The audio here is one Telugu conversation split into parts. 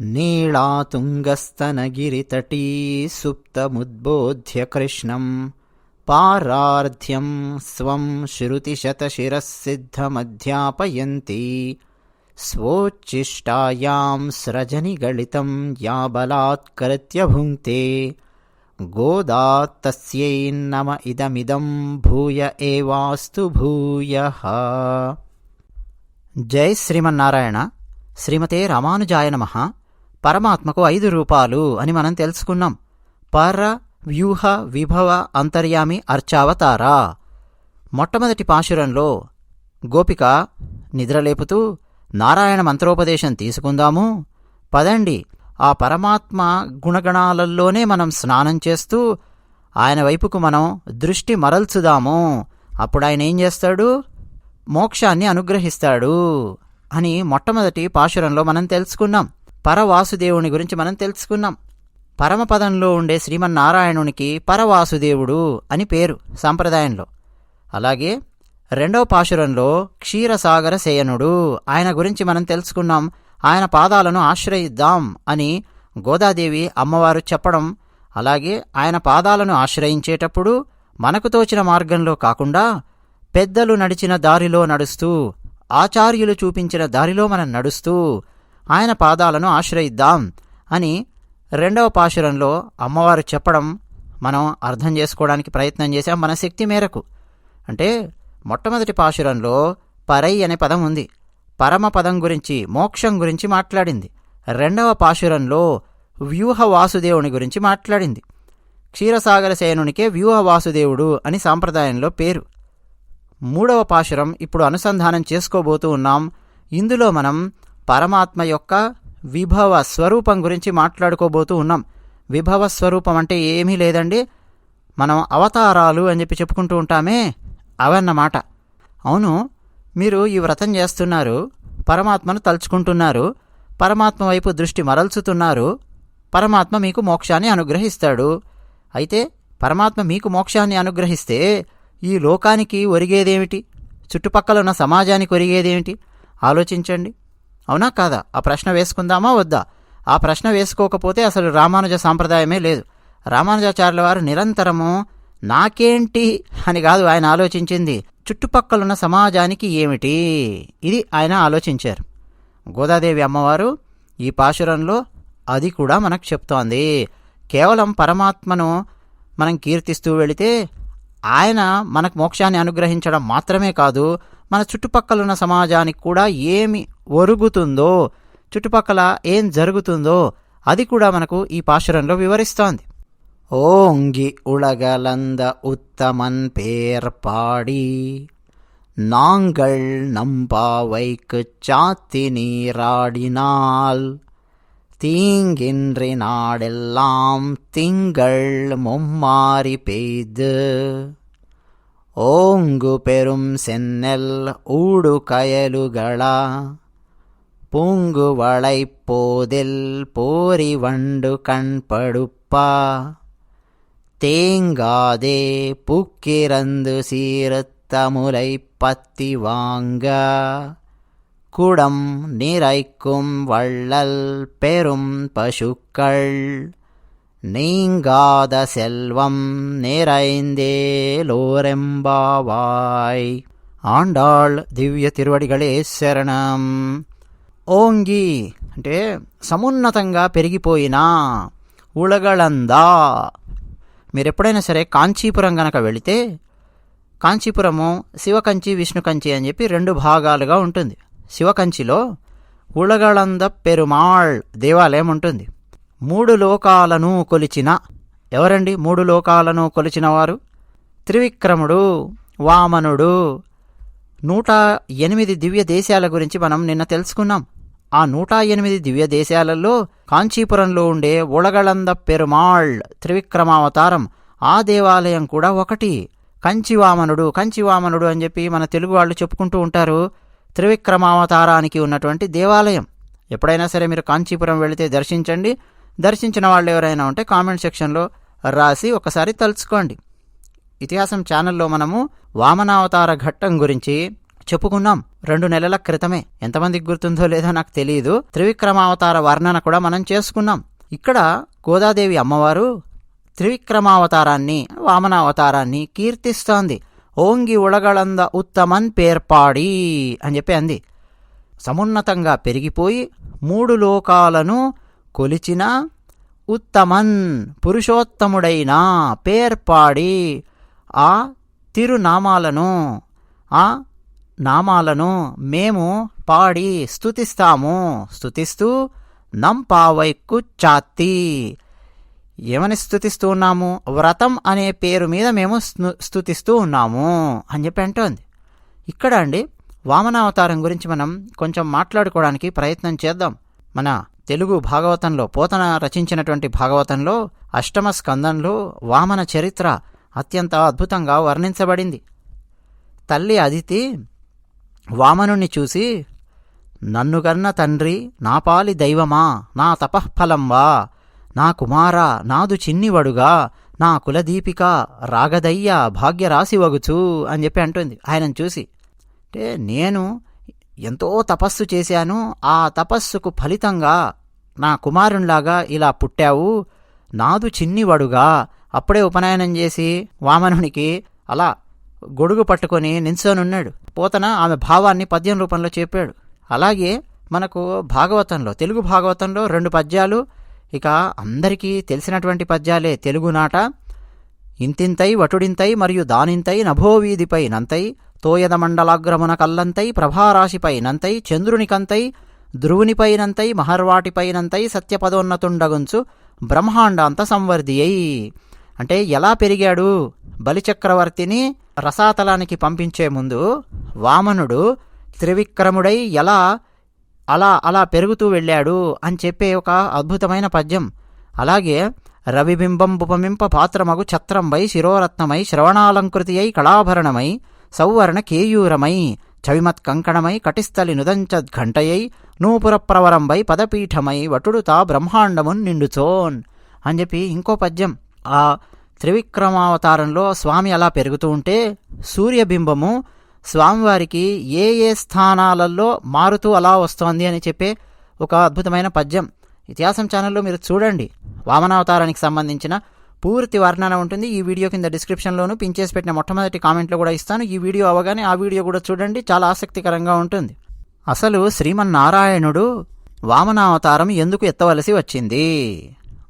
नीळातुङ्गस्तनगिरितटी सुप्तमुद्बोध्य कृष्णं पारार्ध्यं स्वं श्रुतिशतशिरःसिद्धमध्यापयन्ती स्वोच्छिष्टायां स्रजनिगलितं या बलात्कृत्य भुङ्क्ते गोदात्तस्यै नम इदमिदं भूय एवास्तु भूयः जय श्रीमन्नारायण श्रीमते रामानुजाय नमः పరమాత్మకు ఐదు రూపాలు అని మనం తెలుసుకున్నాం. పర వ్యూహ విభవ అంతర్యామి అర్చావతార. మొట్టమొదటి పాశురంలో గోపిక నిద్రలేపుతూ నారాయణ మంత్రోపదేశం తీసుకుందాము. పదండి ఆ పరమాత్మ గుణగణాలలోనే మనం స్నానం చేస్తూ ఆయన వైపుకు మనం దృష్టి మరల్చుదాము. అప్పుడు ఆయన ఏం చేస్తాడు? మోక్షాన్ని అనుగ్రహిస్తాడు అని మొట్టమొదటి పాశురంలో మనం తెలుసుకున్నాం. పరవాసుదేవుని గురించి మనం తెలుసుకున్నాం. పరమపదంలో ఉండే శ్రీమన్నారాయణునికి పరవాసుదేవుడు అని పేరు సాంప్రదాయంలో. అలాగే రెండవ పాశురంలో క్షీరసాగర శయనుడు ఆయన గురించి మనం తెలుసుకున్నాం. ఆయన పాదాలను ఆశ్రయిద్దాం అని గోదాదేవి అమ్మవారు చెప్పడం అలాగే ఆయన పాదాలను ఆశ్రయించేటప్పుడు మనకు తోచిన మార్గంలో కాకుండా పెద్దలు నడిచిన దారిలో నడుస్తూ ఆచార్యులు చూపించిన దారిలో మనం నడుస్తూ ఆయన పాదాలను ఆశ్రయిద్దాం అని రెండవ పాశురంలో అమ్మవారు చెప్పడం మనం అర్థం చేసుకోవడానికి ప్రయత్నం చేశాం మన శక్తి మేరకు. అంటే మొట్టమొదటి పాశురంలో పరై అనే పదం ఉంది. పరమ పదం గురించి మోక్షం గురించి మాట్లాడింది. రెండవ పాశురంలో వ్యూహ వాసుదేవుని గురించి మాట్లాడింది. క్షీరసాగర శయనునికే వ్యూహ వాసుదేవుడు అని సాంప్రదాయంలో పేరు. మూడవ పాశురం ఇప్పుడు అనుసంధానం చేసుకోబోతూ ఉన్నాం. ఇందులో మనం పరమాత్మ యొక్క విభవ స్వరూపం గురించి మాట్లాడుకోబోతూ ఉన్నాం. విభవ స్వరూపం అంటే ఏమీ లేదండి. మనం అవతారాలు అని చెప్పి చెప్పుకుంటూ ఉంటామే అవన్నమాట. అవును మీరు ఈ వ్రతం చేస్తున్నారు పరమాత్మను తలుచుకుంటున్నారు పరమాత్మ వైపు దృష్టి మరల్చుతున్నారు పరమాత్మ మీకు మోక్షాన్ని అనుగ్రహిస్తాడు. అయితే పరమాత్మ మీకు మోక్షాన్ని అనుగ్రహిస్తే ఈ లోకానికి ఒరిగేదేమిటి? చుట్టుపక్కల ఉన్న సమాజానికి ఒరిగేదేమిటి? ఆలోచించండి. అవునా? కాదా? ఆ ప్రశ్న వేసుకుందామా? వద్దా? ఆ ప్రశ్న వేసుకోకపోతే అసలు రామానుజ సాంప్రదాయమే లేదు. రామానుజాచార్యుల వారు నిరంతరము నాకేంటి అని కాదు ఆయన ఆలోచించింది. చుట్టుపక్కలున్న సమాజానికి ఏమిటి? ఇది ఆయన ఆలోచించారు. గోదాదేవి అమ్మవారు ఈ పాశురంలో అది కూడా మనకు చెప్తోంది. కేవలం పరమాత్మను మనం కీర్తిస్తూ వెళితే ఆయన మనకు మోక్షాన్ని అనుగ్రహించడం మాత్రమే కాదు మన చుట్టుపక్కలున్న సమాజానికి కూడా ఏమి ఒరుగుతుందో చుట్టుపక్కల ఏం జరుగుతుందో అది కూడా మనకు ఈ పాశురంలో వివరిస్తోంది ఓంగి ఉళగలంద ఉత్తమన్ పేర్ పాడి நாங்கள் நம்பாவைக்கு சாத்தி நீராடினால் தீங்கின்றி நாடெல்லாம் திங்கள் மும்மாறி பெய்து ஓங்கு பெரும் சென்னல் ஊடு கயலுகளா? பூங்கு வளைப்போதில் போரி வண்டு கண்படுப்பா தேங்காதே புக்கிரந்து சீரத்தமுலை பத்தி வாங்க. குடம் நிறைக்கும் வள்ளல் பெரும் பசுக்கள். நீங்காத செல்வம் நிறைந்தேலோரெம்பாவாய் ఆండాళ్ దివ్య తిరువడిగళే శరణం ఓంగి అంటే సమున్నతంగా పెరిగిపోయినా ఉలగళందా మీరెప్పుడైనా సరే కాంచీపురం గనక వెళితే కాంచీపురము శివకంచి విష్ణుకంచి అని చెప్పి రెండు భాగాలుగా ఉంటుంది శివకంచిలో ఉలగళంద పెరుమాళ్ దేవాలయం ఉంటుంది మూడు లోకాలను కొలిచిన. ఎవరండి మూడు లోకాలను కొలిచినవారు త్రివిక్రముడు వామనుడు. నూట ఎనిమిది దివ్య దేశాల గురించి మనం నిన్న తెలుసుకున్నాం. ఆ నూట ఎనిమిది దివ్య దేశాలలో కాంచీపురంలో ఉండే ఉలగళంద పెరుమాళ్ త్రివిక్రమావతారం ఆ దేవాలయం కూడా ఒకటి. కంచివామనుడు కంచివామనుడు అని చెప్పి మన తెలుగు వాళ్ళు చెప్పుకుంటూ ఉంటారు. త్రివిక్రమావతారానికి ఉన్నటువంటి దేవాలయం. ఎప్పుడైనా సరే మీరు కాంచీపురం వెళితే దర్శించండి. దర్శించిన వాళ్ళు ఎవరైనా ఉంటే కామెంట్ సెక్షన్లో రాసి ఒకసారి తలుచుకోండి. ఇతిహాసం ఛానల్లో మనము వామనావతార ఘట్టం గురించి చెప్పుకున్నాం. రెండు నెలల క్రితమే. ఎంతమందికి గుర్తుందో లేదో నాకు తెలియదు త్రివిక్రమావతార వర్ణన కూడా మనం చేసుకున్నాం. ఇక్కడ గోదాదేవి అమ్మవారు త్రివిక్రమావతారాన్ని వామనావతారాన్ని కీర్తిస్తోంది. ఓంగి ఉడగళంద ఉత్తమన్ పేర్పాడి అని చెప్పి అంది. సమున్నతంగా పెరిగిపోయి మూడు లోకాలను కొలిచిన ఉత్తమన్ పురుషోత్తముడైన పేర్పాడి ఆ తిరునామాలను ఆ నామాలను మేము పాడి స్థుతిస్తాము స్తుతిస్తూ నంపావైకు చాత్తి. ఏమని స్థుతిస్తూ ఉన్నాము? వ్రతం అనే పేరు మీద మేము స్థుతిస్తూ ఉన్నాము అని చెప్పి అంటోంది. ఇక్కడ అండి వామనావతారం గురించి మనం కొంచెం మాట్లాడుకోవడానికి ప్రయత్నం చేద్దాం. మన తెలుగు భాగవతంలో పోతన రచించినటువంటి భాగవతంలో అష్టమ స్కందంలో వామన చరిత్ర అత్యంత అద్భుతంగా వర్ణించబడింది. తల్లి అదితి వామనుణ్ణి చూసి నన్నుగన్న తండ్రి నా పాలి దైవమా నా తపఃఫలంవా నా కుమారా నాదు చిన్నివడుగా నా కులదీపిక రాగదయ్య భాగ్యరాశివగుచు అని చెప్పి అంటుంది. ఆయనను చూసి అంటే నేను ఎంతో తపస్సు చేశాను. ఆ తపస్సుకు ఫలితంగా నా కుమారునిలాగా ఇలా పుట్టావు. నాదు చిన్నివాడుగా. అప్పుడే ఉపనయనం చేసి వామనునికి అలా గొడుగు పట్టుకొని నించోనున్నాడు. పోతన ఆమె భావాన్ని పద్యం రూపంలో చెప్పాడు. అలాగే మనకు భాగవతంలో తెలుగు భాగవతంలో రెండు పద్యాలు. ఇక అందరికీ తెలిసినటువంటి పద్యాలే తెలుగునాట ఇంతింతై వటుడింతై మరియు దానింతై నభోవీధిపై నంతై తోయద మండలాగ్రమున కల్లంతై ప్రభారాశిపైనంతై చంద్రునికంతై ధ్రువునిపైనంతై మహర్వాటిపైనంతై సత్యపదోన్నతుండగుంచు బ్రహ్మాండాంత సంవర్ధియై. అంటే ఎలా పెరిగాడు? బలిచక్రవర్తిని రసాతలానికి పంపించే ముందు వామనుడు త్రివిక్రముడై ఎలా అలా అలా పెరుగుతూ వెళ్ళాడు అని చెప్పే ఒక అద్భుతమైన పద్యం. అలాగే రవిబింబంబుపమింప పాత్రమగు ఛత్రంబై శిరోరత్నమై శ్రవణాలంకృతి అయి కళాభరణమై సౌవర్ణ కేయూరమై చవిమత్ కంకణమై కటిస్థలి నుదంచద్ఘంటయై నూపుర ప్రవరంబై పదపీఠమై వటుడు తా బ్రహ్మాండమున్ నిండుచోన్ అని చెప్పి ఇంకో పద్యం. ఆ త్రివిక్రమావతారంలో స్వామి అలా పెరుగుతూ ఉంటే సూర్యబింబము స్వామివారికి ఏ ఏ స్థానాలలో మారుతూ అలా వస్తోంది అని చెప్పే ఒక అద్భుతమైన పద్యం. ఇతిహాసం ఛానల్లో మీరు చూడండి. వామనావతారానికి సంబంధించిన పూర్తి వర్ణన ఉంటుంది. ఈ వీడియో కింద డిస్క్రిప్షన్లోను పిన్ చేసి పెట్టిన మొట్టమొదటి కామెంట్లో కూడా ఇస్తాను. ఈ వీడియో అవగానే ఆ వీడియో కూడా చూడండి. చాలా ఆసక్తికరంగా ఉంటుంది. అసలు శ్రీమన్నారాయణుడు వామనావతారం ఎందుకు ఎత్తవలసి వచ్చింది?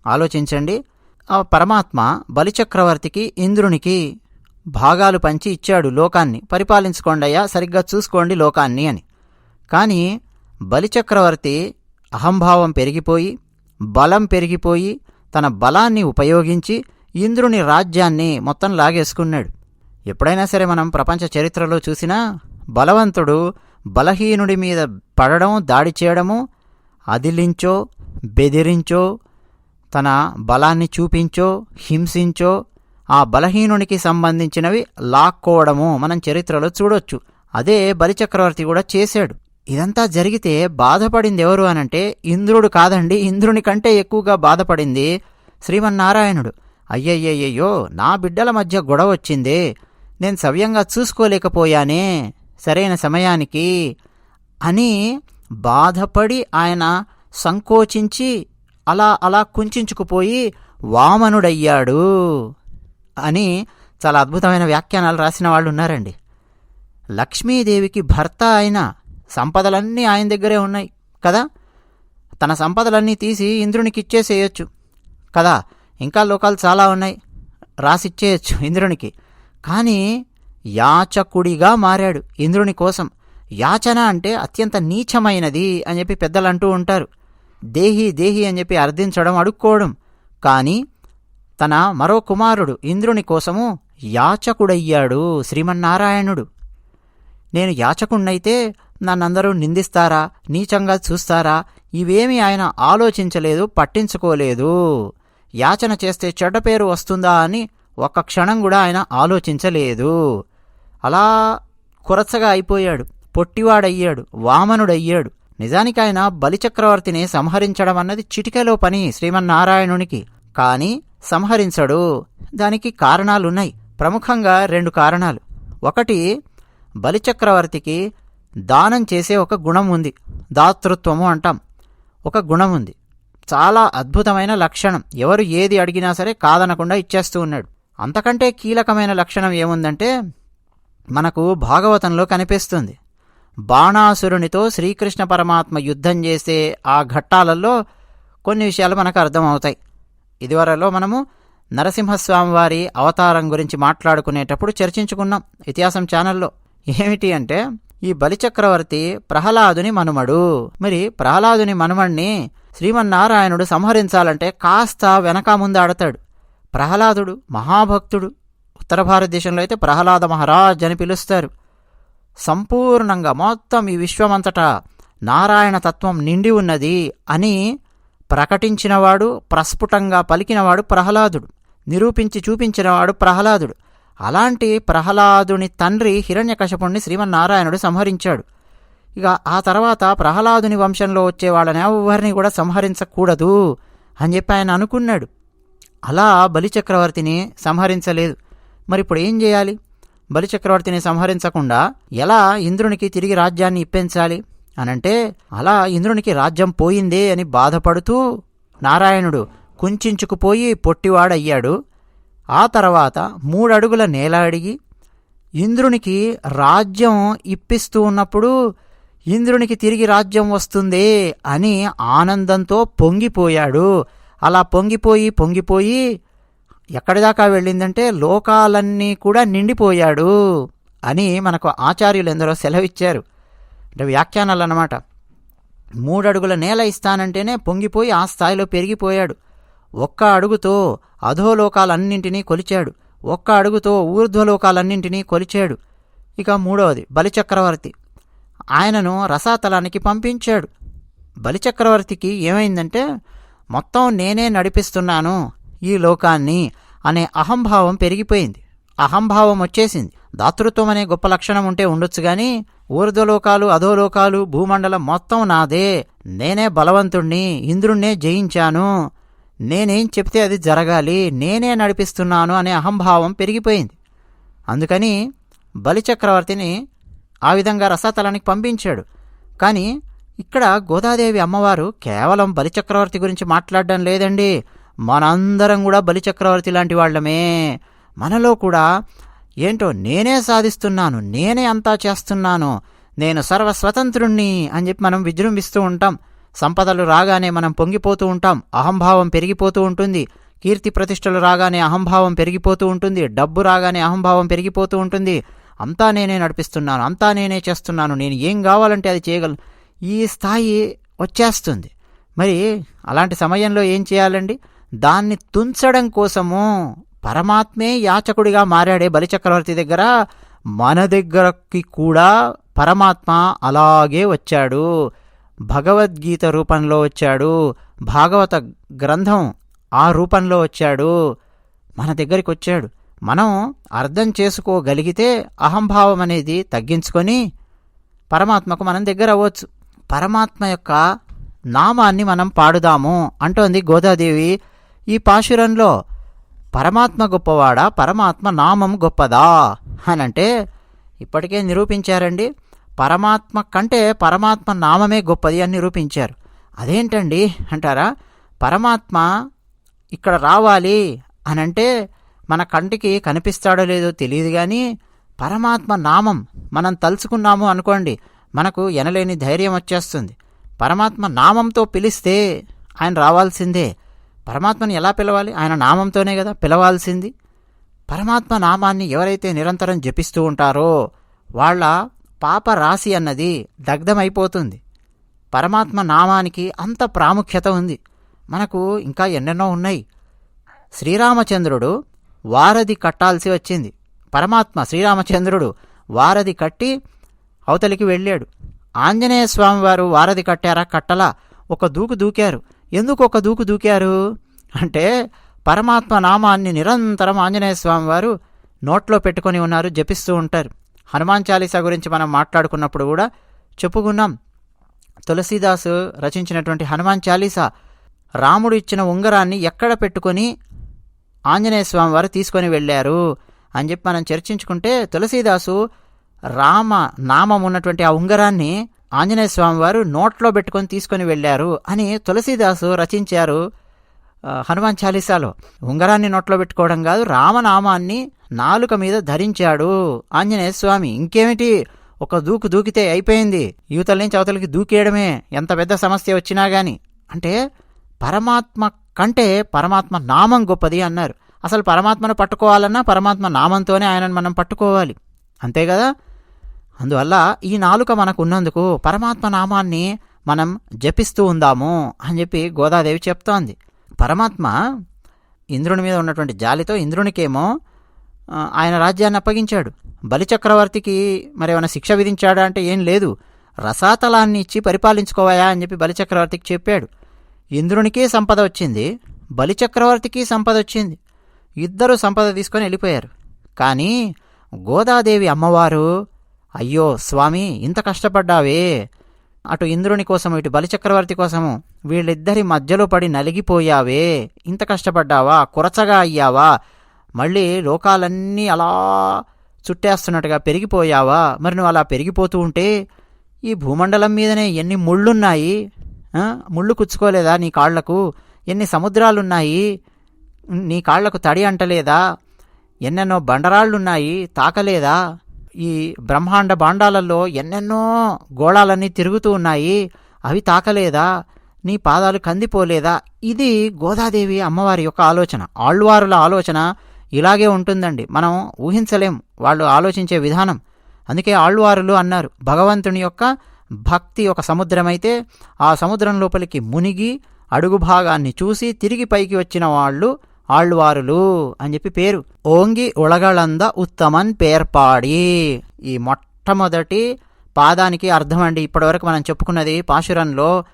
ఆలోచించండి. ఆ పరమాత్మ బలిచక్రవర్తికి ఇంద్రునికి భాగాలు పంచి ఇచ్చాడు లోకాన్ని. పరిపాలించుకోండయ్యా సరిగ్గా చూసుకోండి లోకాన్ని అని. కానీ బలిచక్రవర్తి అహంభావం పెరిగిపోయి బలం పెరిగిపోయి తన బలాన్ని ఉపయోగించి ఇంద్రుని రాజ్యాన్ని మొత్తం లాగేసుకున్నాడు. ఎప్పుడైనా సరే మనం ప్రపంచ చరిత్రలో చూసినా బలవంతుడు బలహీనుడి మీద పడడం దాడి చేయడము అదిలించో బెదిరించో తన బలాన్ని చూపించో హింసించో ఆ బలహీనునికి సంబంధించినవి లాక్కోవడము మనం చరిత్రలో చూడొచ్చు. అదే బలిచక్రవర్తి కూడా చేశాడు. ఇదంతా జరిగితే బాధపడింది ఎవరు అనంటే ఇంద్రుడు కాదండి ఇంద్రుని కంటే ఎక్కువగా బాధపడింది శ్రీమన్నారాయణుడు. అయ్యయ్యయ్యో నా బిడ్డల మధ్య గొడవ వచ్చింది. నేను సవ్యంగా చూసుకోలేకపోయానే. సరైన సమయానికి అని బాధపడి ఆయన సంకోచించి అలా అలా కుంచుకుపోయి వామనుడయ్యాడు అని చాలా అద్భుతమైన వ్యాఖ్యానాలు రాసిన వాళ్ళు ఉన్నారండి లక్ష్మీదేవికి భర్త అయిన సంపదలన్నీ ఆయన దగ్గరే ఉన్నాయి కదా? తన సంపదలన్నీ తీసి ఇంద్రునికి ఇచ్చేసేయచ్చు కదా? ఇంకా లోకాలు చాలా ఉన్నాయి రాసిచ్చేయచ్చు ఇంద్రునికి. కానీ యాచకుడిగా మారాడు ఇంద్రుని కోసం. యాచన అంటే అత్యంత నీచమైనది అని చెప్పి పెద్దలు అంటూ ఉంటారు. దేహి దేహి అని చెప్పి అర్థించడం అడుక్కోవడం. కానీ తన మరో కుమారుడు ఇంద్రుని కోసము యాచకుడయ్యాడు శ్రీమన్నారాయణుడు. నేను యాచకుణ్ణైతే నన్నందరూ నిందిస్తారా? నీచంగా చూస్తారా? ఇవేమీ ఆయన ఆలోచించలేదు పట్టించుకోలేదు. యాచన చేస్తే చెడ్డ పేరు వస్తుందా అని ఒక్క క్షణం కూడా ఆయన ఆలోచించలేదు. అలా కురచగా అయిపోయాడు. పొట్టివాడయ్యాడు వామనుడయ్యాడు. నిజానికి ఆయన బలిచక్రవర్తిని సంహరించడం అన్నది చిటికెలో పని శ్రీమన్నారాయణునికి. కాని సంహరించడు. దానికి కారణాలున్నాయి. ప్రముఖంగా రెండు కారణాలు. ఒకటి బలిచక్రవర్తికి దానం చేసే ఒక గుణం ఉంది. దాతృత్వము అంటాం. ఒక గుణం ఉంది. చాలా అద్భుతమైన లక్షణం. ఎవరు ఏది అడిగినా సరే కాదనకుండా ఇచ్చేస్తూ ఉన్నాడు. అంతకంటే కీలకమైన లక్షణం ఏముందంటే మనకు భాగవతంలో కనిపిస్తుంది. బాణాసురునితో శ్రీకృష్ణ పరమాత్మ యుద్ధం చేసే ఆ ఘట్టాలలో కొన్ని విషయాలు మనకు అర్థమవుతాయి. ఇదివరలో మనము నరసింహస్వామి వారి అవతారం గురించి మాట్లాడుకునేటప్పుడు చర్చించుకున్నాం ఇతిహాసం ఛానల్లో. ఏమిటి అంటే ఈ బలిచక్రవర్తి ప్రహ్లాదుని మనుమడు. మరి ప్రహ్లాదుని మనుమణ్ణి శ్రీమన్నారాయణుడు సంహరించాలంటే కాస్త వెనక ముందాడతాడు ప్రహ్లాదుడు మహాభక్తుడు. ఉత్తర భారతదేశంలో అయితే ప్రహ్లాద మహారాజ్ అని పిలుస్తారు. సంపూర్ణంగా మొత్తం ఈ విశ్వమంతటా నారాయణ తత్వం నిండి ఉన్నది అని ప్రకటించినవాడు ప్రస్ఫుటంగా పలికినవాడు ప్రహ్లాదుడు. నిరూపించి చూపించినవాడు ప్రహ్లాదుడు. అలాంటి ప్రహ్లాదుని తండ్రి హిరణ్యకశపుణ్ణి శ్రీమన్నారాయణుడు సంహరించాడు. ఇక ఆ తర్వాత ప్రహ్లాదుని వంశంలో వచ్చే వాళ్ళని ఎవరిని కూడా సంహరించకూడదు అని చెప్పి ఆయన అనుకున్నాడు. అలా బలిచక్రవర్తిని సంహరించలేదు. మరి ఇప్పుడు ఏం చేయాలి? బలిచక్రవర్తిని సంహరించకుండా ఎలా ఇంద్రునికి తిరిగి రాజ్యాన్ని ఇప్పించాలి? అనంటే అలా ఇంద్రునికి రాజ్యం పోయిందే అని బాధపడుతూ నారాయణుడు కుంచుకుపోయి పొట్టివాడయ్యాడు. ఆ తర్వాత మూడడుగుల నేల అడిగి ఇంద్రునికి రాజ్యం ఇప్పిస్తూ ఉన్నప్పుడు ఇంద్రునికి తిరిగి రాజ్యం వస్తుందే అని ఆనందంతో పొంగిపోయాడు. అలా పొంగిపోయి పొంగిపోయి ఎక్కడిదాకా వెళ్ళిందంటే లోకాలన్నీ కూడా నిండిపోయాడు అని మనకు ఆచార్యులు ఎందరో సెలవిచ్చారు. అంటే వ్యాఖ్యానాలు అన్నమాట మూడడుగుల నేల ఇస్తానంటేనే పొంగిపోయి ఆ స్థాయిలో పెరిగిపోయాడు. ఒక్క అడుగుతో అధోలోకాలన్నింటినీ కొలిచాడు. ఒక్క అడుగుతో ఊర్ధ్వలోకాలన్నింటినీ కొలిచాడు. ఇక మూడవది బలిచక్రవర్తి. ఆయనను రసాతలానికి పంపించాడు. బలిచక్రవర్తికి ఏమైందంటే మొత్తం నేనే నడిపిస్తున్నాను ఈ లోకాన్ని అనే అహంభావం పెరిగిపోయింది. అహంభావం వచ్చేసింది. దాతృత్వం అనే గొప్ప లక్షణం ఉంటే ఉండొచ్చు గాని ఊర్ధ్వలోకాలు అధోలోకాలు భూమండలం మొత్తం నాదే. నేనే బలవంతుణ్ణి ఇంద్రుణ్ణే జయించాను. నేనేం చెప్తే అది జరగాలి నేనే నడిపిస్తున్నాను అనే అహంభావం పెరిగిపోయింది. అందుకని బలిచక్రవర్తిని ఆ విధంగా రసాతలానికి పంపించాడు. కానీ ఇక్కడ గోదాదేవి అమ్మవారు కేవలం బలిచక్రవర్తి గురించి మాట్లాడడం లేదండి. మనందరం కూడా బలిచక్రవర్తి లాంటి వాళ్ళమే. మనలో కూడా ఏంటో నేనే సాధిస్తున్నాను నేనే అంతా చేస్తున్నాను నేను సర్వస్వతంత్రుణ్ణి అని చెప్పి మనం విజృంభిస్తూ ఉంటాం. సంపదలు రాగానే మనం పొంగిపోతూ ఉంటాం అహంభావం పెరిగిపోతూ ఉంటుంది కీర్తి ప్రతిష్టలు రాగానే అహంభావం పెరిగిపోతూ ఉంటుంది డబ్బు రాగానే అహంభావం పెరిగిపోతూ ఉంటుంది. అంతా నేనే నడిపిస్తున్నాను అంతా నేనే చేస్తున్నాను నేను ఏం కావాలంటే అది చేయగలను. ఈ స్థాయి వచ్చేస్తుంది. మరి అలాంటి సమయంలో ఏం చేయాలండి? దాన్ని తుంచడం కోసము పరమాత్మే యాచకుడిగా మారాడే బలిచక్రవర్తి దగ్గర మన దగ్గరకి కూడా పరమాత్మ అలాగే వచ్చాడు. భగవద్గీత రూపంలో వచ్చాడు. భాగవత గ్రంథం ఆ రూపంలో వచ్చాడు. మన దగ్గరికి వచ్చాడు. మనం అర్థం చేసుకోగలిగితే అహంభావం అనేది తగ్గించుకొని పరమాత్మకు మనం దగ్గర అవ్వచ్చు. పరమాత్మ యొక్క నామాన్ని మనం పాడుదాము అంటోంది గోదాదేవి. ఈ పాశురంలో పరమాత్మ గొప్పవాడా? పరమాత్మ నామం గొప్పదా? అనంటే ఇప్పటికే నిరూపించారండి. పరమాత్మ కంటే పరమాత్మ నామమే గొప్పది అని నిరూపించారు. అదేంటండి అంటారా? పరమాత్మ ఇక్కడ రావాలి అనంటే మన కంటికి కనిపిస్తాడో లేదో తెలియదు కానీ పరమాత్మ నామం మనం తలుచుకున్నాము అనుకోండి మనకు ఎనలేని ధైర్యం వచ్చేస్తుంది. పరమాత్మ నామంతో పిలిస్తే ఆయన రావాల్సిందే. పరమాత్మని ఎలా పిలవాలి? ఆయన నామంతోనే కదా పిలవాల్సింది. పరమాత్మ నామాన్ని ఎవరైతే నిరంతరం జపిస్తూ ఉంటారో వాళ్ళ పాప రాశి అన్నది దగ్ధమైపోతుంది. పరమాత్మ నామానికి అంత ప్రాముఖ్యత ఉంది. మనకు ఇంకా ఎన్నెన్నో ఉన్నాయి. శ్రీరామచంద్రుడు వారధి కట్టాల్సి వచ్చింది. పరమాత్మ శ్రీరామచంద్రుడు వారధి కట్టి అవతలికి వెళ్ళాడు. ఆంజనేయ స్వామివారు వారధి కట్టారా కట్టలా? ఒక దూకు దూకారు. ఎందుకు ఒక దూకు దూకారు? అంటే పరమాత్మ నామాన్ని నిరంతరం ఆంజనేయ స్వామివారు నోట్లో పెట్టుకొని ఉన్నారు జపిస్తూ ఉంటారు. హనుమాన్ చాలీసా గురించి మనం మాట్లాడుకున్నప్పుడు కూడా చెప్పుకున్నాం. తులసీదాసు రచించినటువంటి హనుమాన్ చాలీసా రాముడు ఇచ్చిన ఉంగరాన్ని ఎక్కడ పెట్టుకొని ఆంజనేయ స్వామి వారు తీసుకొని వెళ్ళారు అని చెప్పి మనం చర్చించుకుంటే తులసీదాసు రామ నామం ఉన్నటువంటి ఆ ఉంగరాన్ని ఆంజనేయ స్వామి వారు నోట్లో పెట్టుకొని తీసుకొని వెళ్ళారు అని తులసీదాసు రచించారు హనుమాన్ చాలీసాలో. ఉంగరాన్ని నోట్లో పెట్టుకోవడం కాదు రామనామాన్ని నాలుక మీద ధరించాడు. ఆంజనేయ స్వామి ఇంకేమిటి? ఒక దూకు దూకితే అయిపోయింది. యువతల నుంచి అవతలకి దూకేయడమే. ఎంత పెద్ద సమస్య వచ్చినా గాని. అంటే పరమాత్మ కంటే పరమాత్మ నామం గొప్పది అన్నారు. అసలు పరమాత్మను పట్టుకోవాలన్నా పరమాత్మ నామంతోనే ఆయనను మనం పట్టుకోవాలి. అంతే కదా? అందువల్ల ఈ నాలుక మనకు ఉన్నందుకు పరమాత్మ నామాన్ని మనం జపిస్తూ ఉందాము అని చెప్పి గోదాదేవి చెప్తోంది. పరమాత్మ ఇంద్రుని మీద ఉన్నటువంటి జాలితో ఇంద్రునికేమో ఆయన రాజ్యాన్ని అప్పగించాడు. బలిచక్రవర్తికి మరి ఏమైనా శిక్ష విధించాడా అంటే ఏం లేదు. రసాతలాన్ని ఇచ్చి పరిపాలించుకోవాయా అని చెప్పి బలిచక్రవర్తికి చెప్పాడు. ఇంద్రునికి సంపద వచ్చింది. బలిచక్రవర్తికి సంపద వచ్చింది. ఇద్దరు సంపద తీసుకొని వెళ్ళిపోయారు. కానీ గోదాదేవి అమ్మవారు అయ్యో స్వామి ఇంత కష్టపడ్డావే. అటు ఇంద్రుని కోసము ఇటు బలిచక్రవర్తి కోసము వీళ్ళిద్దరి మధ్యలో పడి నలిగిపోయావే. ఇంత కష్టపడ్డావా? కురచగా అయ్యావా? మళ్ళీ లోకాలన్నీ అలా చుట్టేస్తున్నట్టుగా పెరిగిపోయావా? మరి నువ్వు అలా పెరిగిపోతూ ఉంటే ఈ భూమండలం మీదనే ఎన్ని ముళ్ళున్నాయి? ముళ్ళు కుచ్చుకోలేదా నీ కాళ్ళకు? ఎన్ని సముద్రాలున్నాయి? నీ కాళ్ళకు తడి అంటలేదా? ఎన్నెన్నో బండరాళ్ళున్నాయి? తాకలేదా? ఈ బ్రహ్మాండ బాండాలలో ఎన్నెన్నో గోళాలన్నీ తిరుగుతూ ఉన్నాయి. అవి తాకలేదా? నీ పాదాలు కందిపోలేదా? ఇది గోదాదేవి అమ్మవారి యొక్క ఆలోచన. ఆళ్వారుల ఆలోచన. ఇలాగే ఉంటుందండి. మనం ఊహించలేం. వాళ్ళు ఆలోచించే విధానం. అందుకే ఆళ్వారులు అన్నారు భగవంతుని యొక్క భక్తి ఒక సముద్రమైతే ఆ సముద్రం లోపలికి మునిగి అడుగు భాగాన్ని చూసి తిరిగి పైకి వచ్చిన వాళ్ళు ఆళ్వారులు అని చెప్పి పేరు. ఓంగి ఉళగళంద ఉత్తమన్ పేర్పాడి. ఈ మొట్టమొదటి పాదానికి అర్థం అండి. ఇప్పటివరకు మనం చెప్పుకున్నది పాశురంలో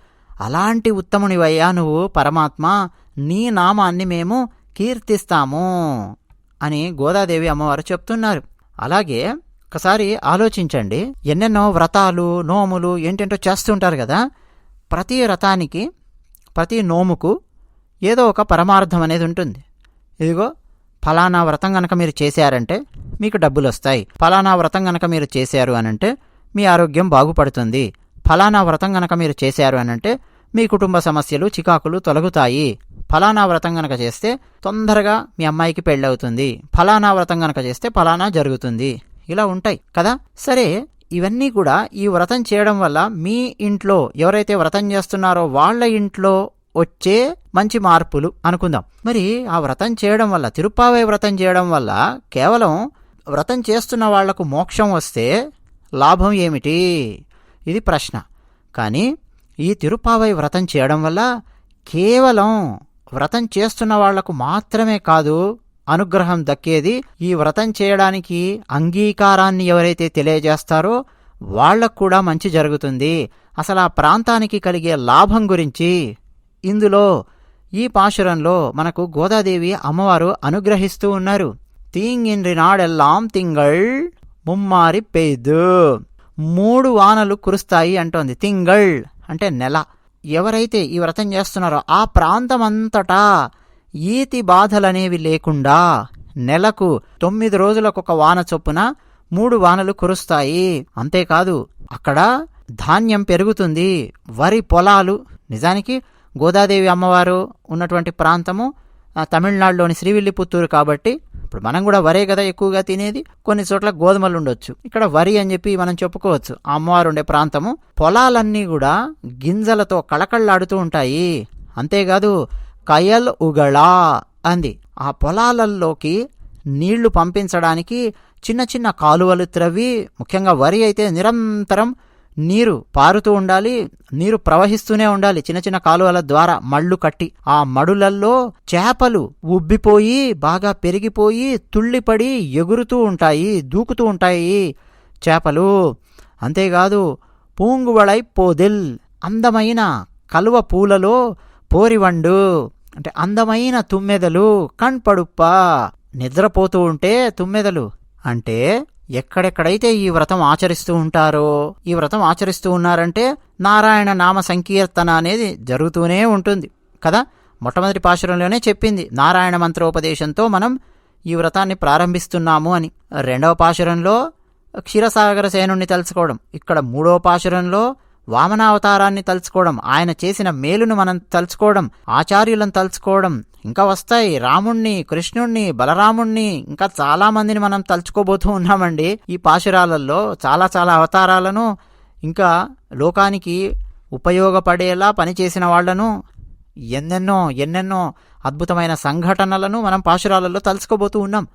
అలాంటి ఉత్తమునివయ్యా నువ్వు పరమాత్మ నీ నామాన్ని మేము కీర్తిస్తాము. అని గోదాదేవి అమ్మవారు చెప్తున్నారు. అలాగే ఒకసారి ఆలోచించండి. ఎన్నెన్నో వ్రతాలు నోములు ఏంటంటో చేస్తుంటారు కదా. ప్రతి వ్రతానికి ప్రతి నోముకు ఏదో ఒక పరమార్థం అనేది ఉంటుంది. ఇదిగో ఫలానా వ్రతం గనక మీరు చేశారంటే మీకు డబ్బులు వస్తాయి. ఫలానా వ్రతం గనక మీరు చేశారు అనంటే మీ ఆరోగ్యం బాగుపడుతుంది. ఫలానా వ్రతం గనక మీరు చేశారు అనంటే మీ కుటుంబ సమస్యలు చికాకులు తొలగుతాయి. ఫలానా వ్రతం గనక చేస్తే తొందరగా మీ అమ్మాయికి పెళ్ళవుతుంది. ఫలానా వ్రతం గనక చేస్తే ఫలానా జరుగుతుంది. ఇలా ఉంటాయి కదా? సరే ఇవన్నీ కూడా ఈ వ్రతం చేయడం వల్ల మీ ఇంట్లో ఎవరైతే వ్రతం చేస్తున్నారో వాళ్ళ ఇంట్లో వచ్చే మంచి మార్పులు అనుకుందాం. మరి ఆ వ్రతం చేయడం వల్ల తిరుప్పావై వ్రతం చేయడం వల్ల కేవలం వ్రతం చేస్తున్న వాళ్ళకు మోక్షం వస్తే లాభం ఏమిటి? ఇది ప్రశ్న. కానీ ఈ తిరుపావై వ్రతం చేయడం వల్ల కేవలం వ్రతం చేస్తున్న వాళ్ళకు మాత్రమే కాదు అనుగ్రహం దక్కేది. ఈ వ్రతం చేయడానికి అంగీకారాన్ని ఎవరైతే తెలియజేస్తారో వాళ్ళకు కూడా మంచి జరుగుతుంది. అసలు ఆ ప్రాంతానికి కలిగే లాభం గురించి ఇందులో ఈ పాశురంలో మనకు గోదాదేవి అమ్మవారు అనుగ్రహిస్తూ ఉన్నారు. తీంగిన్రి నాడెల్లాం తింగళ్ ముమ్మారి పెయ్దు. మూడు వానలు కురుస్తాయి అంటోంది. తింగళ్. అంటే నెల. ఎవరైతే ఈ వ్రతం చేస్తున్నారో ఆ ప్రాంతమంతటా ఈతి బాధలనేవి లేకుండా నెలకు తొమ్మిది రోజులకు ఒక వాన చొప్పున మూడు వానలు కురుస్తాయి. అంతేకాదు అక్కడ ధాన్యం పెరుగుతుంది. వరి పొలాలు నిజానికి గోదాదేవి అమ్మవారు ఉన్నటువంటి ప్రాంతము తమిళనాడులోని శ్రీవిల్లిపుత్తూరు కాబట్టి ఇప్పుడు మనం కూడా వరే కదా ఎక్కువగా తినేది? కొన్ని చోట్ల గోధుమలు ఉండొచ్చు ఇక్కడ వరి అని చెప్పి మనం చెప్పుకోవచ్చు. ఆ అమ్మవారు ఉండే ప్రాంతము. పొలాలన్నీ కూడా గింజలతో కళకళలాడుతూ ఉంటాయి. అంతేకాదు కయల్ ఉగళా అంది. ఆ పొలాలలోకి నీళ్ళు పంపించడానికి చిన్న చిన్న కాలువలు త్రవ్వి ముఖ్యంగా వరి అయితే నిరంతరం నీరు పారుతూ ఉండాలి నీరు ప్రవహిస్తూనే ఉండాలి. చిన్న చిన్న కాలువల ద్వారా మళ్ళు కట్టి ఆ మడులల్లో చేపలు ఉబ్బిపోయి బాగా పెరిగిపోయి తుళ్ళిపడి ఎగురుతూ ఉంటాయి దూకుతూ ఉంటాయి చేపలు. అంతేకాదు పూంగువళై పోదిల్ అందమైన కలువ పూలలో పోరివండు అంటే అందమైన తుమ్మెదలు కణ్పడుప్ప నిద్రపోతూ ఉంటే తుమ్మెదలు. అంటే ఎక్కడెక్కడైతే ఈ వ్రతం ఆచరిస్తూ ఉంటారో ఈ వ్రతం ఆచరిస్తూ ఉన్నారంటే నారాయణ నామ సంకీర్తన అనేది జరుగుతూనే ఉంటుంది. కదా? మొట్టమొదటి పాశురంలోనే చెప్పింది నారాయణ మంత్రోపదేశంతో మనం ఈ వ్రతాన్ని ప్రారంభిస్తున్నాము అని. రెండవ పాశురంలో క్షీరసాగర సేనుణ్ణి తలుచుకోవడం. ఇక్కడ మూడవ పాశురంలో వామనావతారాన్ని తలుచుకోవడం ఆయన చేసిన మేలును మనం తలుచుకోవడం ఆచార్యులను తలుచుకోవడం ఇంకా వస్తాయి రాముణ్ణి కృష్ణుణ్ణి బలరాముణ్ణి ఇంకా చాలా మందిని మనం తలుచుకోబోతూ ఉన్నామండి. ఈ పాశురాలలో చాలా చాలా అవతారాలను ఇంకా లోకానికి ఉపయోగపడేలా పనిచేసిన వాళ్ళను ఎన్నెన్నో ఎన్నెన్నో అద్భుతమైన సంఘటనలను మనం పాశురాలలో తలుచుకోబోతూ ఉన్నాం.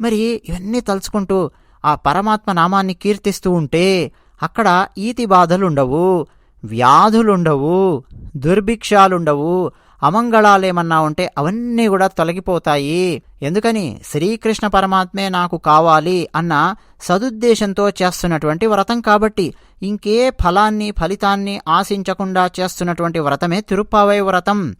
మరి ఇవన్నీ తలుచుకుంటూ ఆ పరమాత్మ నామాన్ని కీర్తిస్తూ ఉంటే అక్కడ ఈతి బాధలుండవు వ్యాధులుండవు దుర్భిక్షాలుండవు అమంగళాలేమన్నా ఉంటే అవన్నీ కూడా తొలగిపోతాయి. ఎందుకని? శ్రీకృష్ణ పరమాత్మే నాకు కావాలి అన్న సదుద్దేశంతో చేస్తున్నటువంటి వ్రతం కాబట్టి ఇంకే ఫలాన్ని ఫలితాన్ని ఆశించకుండా చేస్తున్నటువంటి వ్రతమే తిరుప్పావై వ్రతం.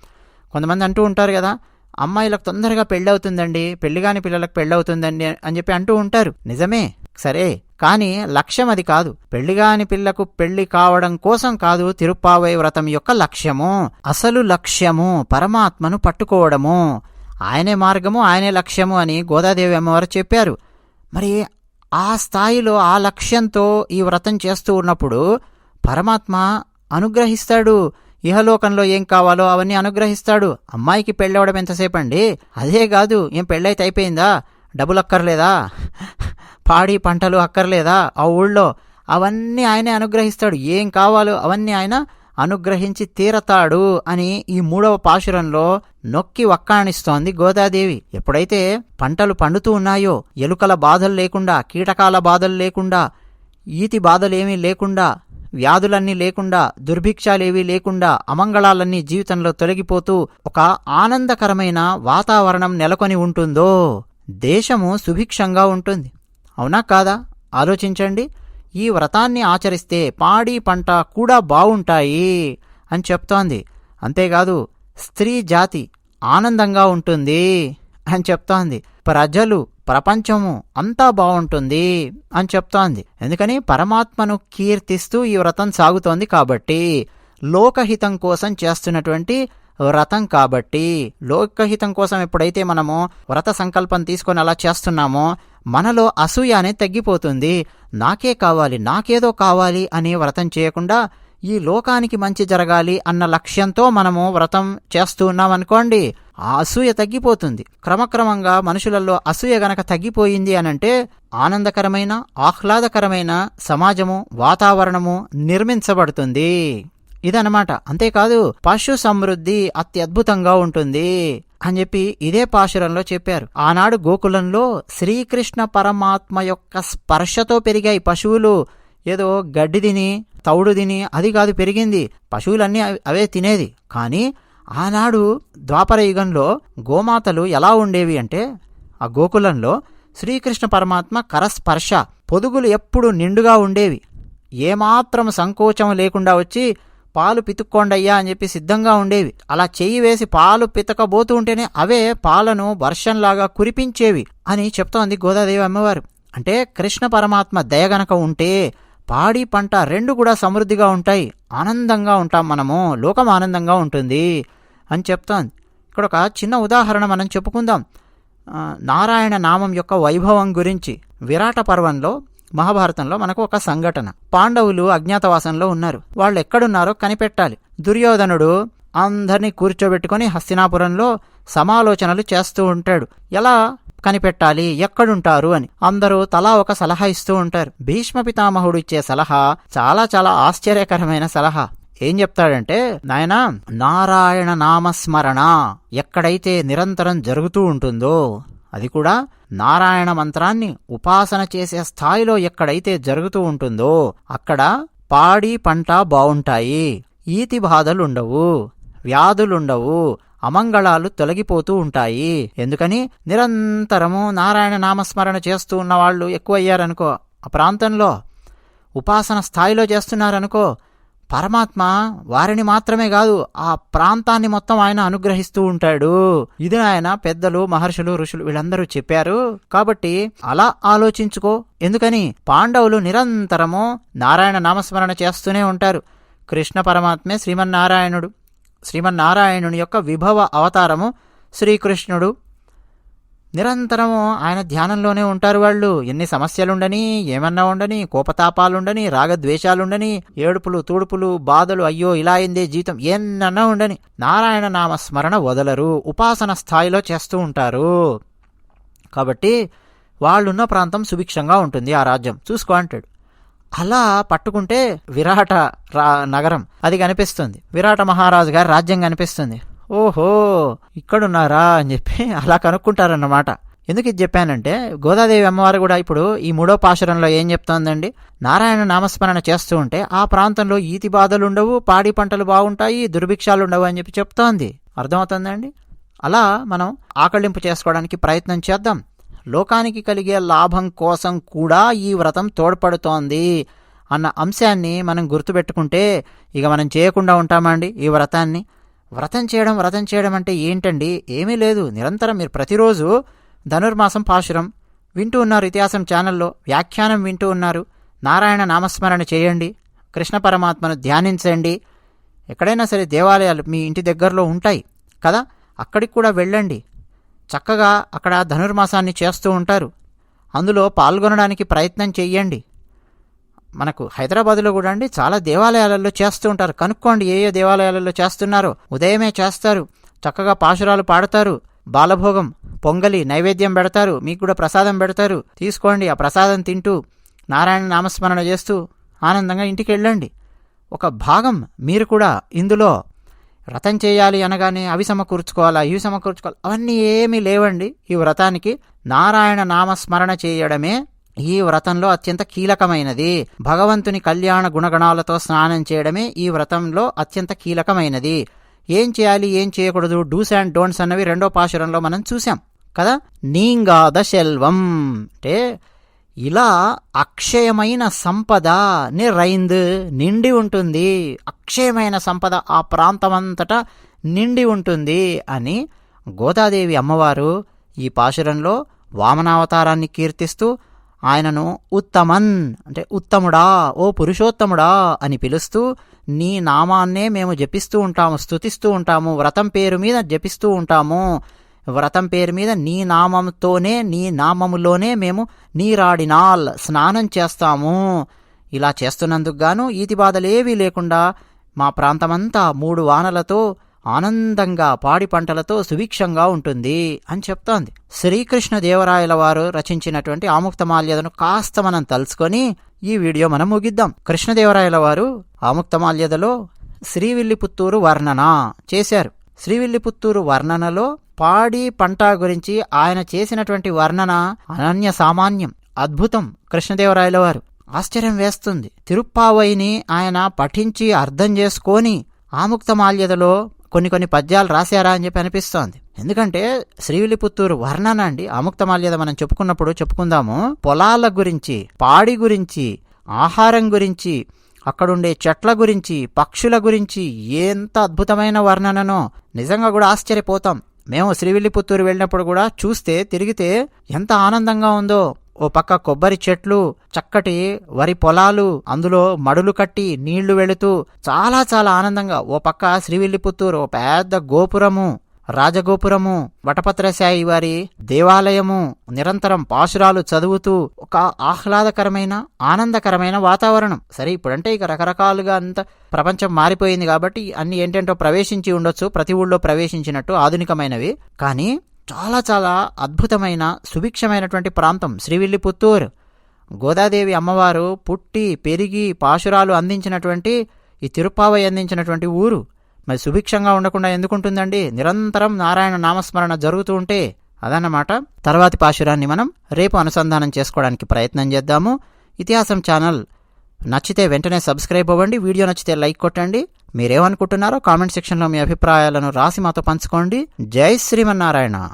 కొంతమంది అంటూ ఉంటారు కదా అమ్మాయిలకు తొందరగా పెళ్ళవుతుందండి పెళ్ళిగాని పిల్లలకు పెళ్ళవుతుందండి అని చెప్పి అంటూ ఉంటారు. నిజమే. సరే కానీ లక్ష్యం అది కాదు పెళ్ళిగాని పిల్లకు పెళ్ళి కావడం కోసం కాదు తిరుప్పావై వ్రతం యొక్క లక్ష్యము. అసలు లక్ష్యము పరమాత్మను పట్టుకోవడము. ఆయనే మార్గము ఆయనే లక్ష్యము అని గోదాదేవి అమ్మవారు చెప్పారు. మరి ఆ స్థాయిలో ఆ లక్ష్యంతో ఈ వ్రతం చేస్తూ ఉన్నప్పుడు పరమాత్మ అనుగ్రహిస్తాడు. ఇహలోకంలో ఏం కావాలో అవన్నీ అనుగ్రహిస్తాడు. అమ్మాయికి పెళ్ళవడం ఎంతసేపండి? అదే కాదు ఏం పెళ్ళైతే అయిపోయిందా? డబ్బులు అక్కర్లేదా పాడి పంటలు అక్కర్లేదా? ఆ ఊళ్ళో అవన్నీ ఆయనే అనుగ్రహిస్తాడు. ఏం కావాలో అవన్నీ ఆయన అనుగ్రహించి తీరతాడు అని ఈ మూడవ పాశురంలో నొక్కి వక్కాణిస్తోంది గోదాదేవి. ఎప్పుడైతే పంటలు పండుతూ ఉన్నాయో ఎలుకల బాధలు లేకుండా కీటకాల బాధలు లేకుండా ఈతి బాధలేమీ లేకుండా వ్యాధులన్నీ లేకుండా దుర్భిక్షాలేవీ లేకుండా అమంగళాలన్నీ జీవితంలో తొలగిపోతూ ఒక ఆనందకరమైన వాతావరణం నెలకొని ఉంటుందో దేశము సుభిక్షంగా ఉంటుంది. అవునా కాదా? ఆలోచించండి. ఈ వ్రతాన్ని ఆచరిస్తే పాడి పంట కూడా బావుంటాయి అని చెప్తోంది. అంతేకాదు స్త్రీ జాతి ఆనందంగా ఉంటుంది అని చెప్తోంది. ప్రజలు ప్రపంచము అంతా బాగుంటుంది అని చెప్తోంది. ఎందుకని? పరమాత్మను కీర్తిస్తూ ఈ వ్రతం సాగుతోంది కాబట్టి లోకహితం కోసం చేస్తున్నటువంటి వ్రతం కాబట్టి లోకహితం కోసం ఎప్పుడైతే మనము వ్రత సంకల్పం తీసుకొని అలా చేస్తున్నామో మనలో అసూయ అనేది తగ్గిపోతుంది. నాకే కావాలి నాకేదో కావాలి అని వ్రతం చేయకుండా ఈ లోకానికి మంచి జరగాలి అన్న లక్ష్యంతో మనము వ్రతం చేస్తూ ఉన్నామనుకోండి ఆ అసూయ తగ్గిపోతుంది. క్రమక్రమంగా మనుషులలో అసూయ గనక తగ్గిపోయింది అనంటే ఆనందకరమైన ఆహ్లాదకరమైన సమాజము వాతావరణము నిర్మించబడుతుంది. ఇదనమాట అంతేకాదు పశు సమృద్ధి అత్యద్భుతంగా ఉంటుంది అని చెప్పి ఇదే పాశురంలో చెప్పారు. ఆనాడు గోకులంలో శ్రీకృష్ణ పరమాత్మ యొక్క స్పర్శతో పెరిగాయి పశువులు. ఏదో గడ్డి తిని తౌడు తిని అది కాదు పెరిగింది. పశువులన్నీ అవే తినేది. కానీ ఆనాడు ద్వాపర యుగంలో గోమాతలు ఎలా ఉండేవి అంటే ఆ గోకులంలో శ్రీకృష్ణ పరమాత్మ కరస్పర్శ పొదుగులు ఎప్పుడు నిండుగా ఉండేవి. ఏమాత్రం సంకోచం లేకుండా వచ్చి పాలు పితుక్కోండయ్యా అని చెప్పి సిద్ధంగా ఉండేవి. అలా చెయ్యి వేసి పాలు పితకబోతూ ఉంటేనే అవే పాలను వర్షంలాగా కురిపించేవి అని చెప్తోంది గోదాదేవి అమ్మవారు. అంటే కృష్ణ పరమాత్మ దయ గనక ఉంటే పాడి పంట రెండు కూడా సమృద్ధిగా ఉంటాయి. ఆనందంగా ఉంటాం మనము. లోకం ఆనందంగా ఉంటుంది అని చెప్తోంది. ఇక్కడ ఒక చిన్న ఉదాహరణ మనం చెప్పుకుందాం. నారాయణ నామం యొక్క వైభవం గురించి విరాట పర్వంలో మహాభారతంలో మనకు ఒక సంఘటన. పాండవులు అజ్ఞాతవాసంలో ఉన్నారు. వాళ్ళు ఎక్కడున్నారో కనిపెట్టాలి. దుర్యోధనుడు అందరినీ కూర్చోబెట్టుకుని హస్తినాపురంలో సమాలోచనలు చేస్తూ ఉంటాడు. ఎలా కనిపెట్టాలి? ఎక్కడుంటారు అని. అందరూ తలా ఒక సలహా ఇస్తూ ఉంటారు. భీష్మ పితామహుడు ఇచ్చే సలహా చాలా చాలా ఆశ్చర్యకరమైన సలహా. ఏం చెప్తాడంటే నాయన నారాయణ నామస్మరణ ఎక్కడైతే నిరంతరం జరుగుతూ ఉంటుందో అది కూడా నారాయణ మంత్రాన్ని ఉపాసన చేసే స్థాయిలో ఎక్కడైతే జరుగుతూ ఉంటుందో అక్కడ పాడి పంట బావుంటాయి. ఈతి బాధలుండవు వ్యాధులుండవు అమంగళాలు తొలగిపోతూ ఉంటాయి. ఎందుకని? నిరంతరము నారాయణ నామస్మరణ చేస్తూ ఉన్న వాళ్ళు ఎక్కువయ్యారనుకో ఆ ప్రాంతంలో ఉపాసన స్థాయిలో చేస్తున్నారనుకో పరమాత్మ వారిని మాత్రమే కాదు ఆ ప్రాంతాన్ని మొత్తం ఆయన అనుగ్రహిస్తూ ఉంటాడు. ఇది ఆయన పెద్దలు మహర్షులు ఋషులు వీళ్ళందరూ చెప్పారు. కాబట్టి అలా ఆలోచించుకో. ఎందుకని? పాండవులు నిరంతరము నారాయణ నామస్మరణ చేస్తూనే ఉంటారు. కృష్ణ పరమాత్మే శ్రీమన్నారాయణుడు. శ్రీమన్నారాయణుని యొక్క విభవ అవతారము శ్రీకృష్ణుడు. నిరంతరము ఆయన ధ్యానంలోనే ఉంటారు వాళ్ళు. ఎన్ని సమస్యలుండని ఏమన్నా ఉండని కోపతాపాలుండని రాగద్వేషాలుండని ఏడుపులు తూడుపులు బాధలు అయ్యో ఇలా అయిందే జీతం ఎన్నన్నా ఉండని. నారాయణ నామ స్మరణ వదలరు ఉపాసన స్థాయిలో చేస్తూ ఉంటారు. కాబట్టి వాళ్ళున్న ప్రాంతం సుభిక్షంగా ఉంటుంది ఆ రాజ్యం. చూసుకో అంటాడు. అలా పట్టుకుంటే విరాట రా నగరం. అది కనిపిస్తుంది. విరాట మహారాజు గారి రాజ్యం కనిపిస్తుంది. ఓహో ఇక్కడున్నారా అని చెప్పి అలా కనుక్కుంటారన్నమాట. ఎందుకు ఇది చెప్పానంటే గోదాదేవి అమ్మవారు కూడా ఇప్పుడు ఈ మూడో పాశురంలో ఏం చెప్తోందండి? నారాయణ నామస్మరణ చేస్తూ ఉంటే ఆ ప్రాంతంలో ఈతి బాధలు ఉండవు పాడి పంటలు బాగుంటాయి దుర్భిక్షాలు ఉండవు అని చెప్పి చెప్తోంది. అర్థమవుతుందండి? అలా మనం ఆకళింపు చేసుకోవడానికి ప్రయత్నం చేద్దాం. లోకానికి కలిగే లాభం కోసం కూడా ఈ వ్రతం తోడ్పడుతోంది అన్న అంశాన్ని మనం గుర్తుపెట్టుకుంటే ఇక మనం చేయకుండా ఉంటామండి ఈ వ్రతాన్ని. వ్రతం చేయడం వ్రతం చేయడం అంటే ఏంటండి? ఏమీ లేదు. నిరంతరం మీరు ప్రతిరోజు ధనుర్మాసం పాశురం వింటూ ఉన్నారు ఇతిహాసం ఛానల్లో. వ్యాఖ్యానం వింటూ ఉన్నారు. నారాయణ నామస్మరణ చేయండి. కృష్ణ పరమాత్మను ధ్యానించండి. ఎక్కడైనా సరే దేవాలయాలు మీ ఇంటి దగ్గరలో ఉంటాయి కదా? అక్కడికి కూడా వెళ్ళండి. చక్కగా అక్కడ ధనుర్మాసాన్ని చేస్తూ ఉంటారు. అందులో పాల్గొనడానికి ప్రయత్నం చెయ్యండి. మనకు హైదరాబాద్లో కూడా అండి చాలా దేవాలయాలలో చేస్తూ ఉంటారు. కనుక్కోండి ఏ ఏ దేవాలయాలలో చేస్తున్నారో. ఉదయమే చేస్తారు. చక్కగా పాశురాలు పాడతారు. బాలభోగం పొంగలి నైవేద్యం పెడతారు. మీకు కూడా ప్రసాదం పెడతారు. తీసుకోండి ఆ ప్రసాదం తింటూ నారాయణ నామస్మరణ చేస్తూ ఆనందంగా ఇంటికి వెళ్ళండి. ఒక భాగం మీరు కూడా ఇందులో వ్రతం చేయాలి అనగానే అవి సమకూర్చుకోవాలా ఇవి సమకూర్చుకోవాలి అవన్నీ ఏమీ లేవండి ఈ వ్రతానికి. నారాయణ నామస్మరణ చేయడమే ఈ వ్రతంలో అత్యంత కీలకమైనది. భగవంతుని కళ్యాణ గుణగణాలతో స్నానం చేయడమే ఈ వ్రతంలో అత్యంత కీలకమైనది. ఏం చేయాలి ఏం చేయకూడదు డూస్ అండ్ డోంట్స్ అన్నవి రెండో పాశురంలో మనం చూసాం కదా? నీంగాద శెల్వం. అంటే ఇలా అక్షయమైన సంపద నిరైంద్ నిండి ఉంటుంది. అక్షయమైన సంపద ఆ ప్రాంతమంతటా నిండి ఉంటుంది అని గోదాదేవి అమ్మవారు ఈ పాశురంలో వామనావతారాన్ని కీర్తిస్తూ ఆయనను ఉత్తమన్ అంటే ఉత్తముడా ఓ పురుషోత్తముడా అని పిలుస్తూ నీ నామాన్నే మేము జపిస్తూ ఉంటాము స్తుతిస్తూ ఉంటాము వ్రతం పేరు మీద జపిస్తూ ఉంటాము. వ్రతం పేరు మీద నీ నామంతోనే నీ నామములోనే మేము నీరాడినాల్ స్నానం చేస్తాము. ఇలా చేస్తున్నందుకు గాను ఈతి బాధలేవీ లేకుండా మా ప్రాంతమంతా మూడు వానలతో ఆనందంగా పాడి పంటలతో సుభిక్షంగా ఉంటుంది అని చెప్తోంది. శ్రీకృష్ణ దేవరాయల వారు రచించినటువంటి ఆముక్తమాల్యదను కాస్త మనం తలుచుకొని ఈ వీడియో మనం ముగిద్దాం. కృష్ణదేవరాయల వారు ఆముక్తమాల్యదలో శ్రీవిల్లిపుత్తూరు వర్ణన చేశారు. శ్రీవిల్లిపుత్తూరు వర్ణనలో పాడి పంట గురించి ఆయన చేసినటువంటి వర్ణన అనన్య సామాన్యం అద్భుతం కృష్ణదేవరాయల వారు ఆశ్చర్యం వేస్తుంది. తిరుప్పావయిని ఆయన పఠించి అర్థం చేసుకొని ఆముక్తమాల్యదలో కొన్ని కొన్ని పద్యాలు రాశారా అని చెప్పి అనిపిస్తోంది. ఎందుకంటే శ్రీవిలిపుత్తూరు వర్ణన అండి ఆముక్తమాల్యద మనం చెప్పుకున్నప్పుడు చెప్పుకుందాము. పొలాల గురించి పాడి గురించి ఆహారం గురించి అక్కడుండే చెట్ల గురించి పక్షుల గురించి ఎంత అద్భుతమైన వర్ణననో నిజంగా కూడా ఆశ్చర్యపోతాం. మేము శ్రీవిల్లిపుత్తూరు వెళ్ళినప్పుడు కూడా చూస్తే తిరిగితే ఎంత ఆనందంగా ఉందో ఓ పక్క కొబ్బరి చెట్లు చక్కటి వరి పొలాలు అందులో మడులు కట్టి నీళ్ళు వెళుతూ చాలా చాలా ఆనందంగా ఓ పక్క శ్రీవిల్లిపుత్తూరు ఓ పెద్ద గోపురము రాజగోపురము వటపత్రశాయి వారి దేవాలయము నిరంతరం పాశురాలు చదువుతూ ఒక ఆహ్లాదకరమైన ఆనందకరమైన వాతావరణం. సరే ఇప్పుడంటే ఇక రకరకాలుగా అంత ప్రపంచం మారిపోయింది కాబట్టి అన్ని ఏంటంటో ప్రవేశించి ఉండొచ్చు ప్రతి ఊళ్ళో ప్రవేశించినట్టు ఆధునికమైనవి. కానీ చాలా చాలా అద్భుతమైన సుభిక్షమైనటువంటి ప్రాంతం. శ్రీవిల్లిపుత్తూరు. గోదాదేవి అమ్మవారు పుట్టి పెరిగి పాశురాలు అందించినటువంటి ఈ తిరుపావై అందించినటువంటి ఊరు. మరి సుభిక్షంగా ఉండకుండా ఎందుకుంటుందండి? నిరంతరం నారాయణ నామస్మరణ జరుగుతూ ఉంటే అదన్నమాట. తర్వాతి పాశురాన్ని మనం రేపు అనుసంధానం చేసుకోవడానికి ప్రయత్నం చేద్దాము. ఇతిహాసం ఛానల్ నచ్చితే వెంటనే సబ్స్క్రైబ్ అవ్వండి. వీడియో నచ్చితే లైక్ కొట్టండి. మీరేమనుకుంటున్నారో కామెంట్ సెక్షన్లో మీ అభిప్రాయాలను రాసి మాతో పంచుకోండి. జై శ్రీమన్నారాయణ.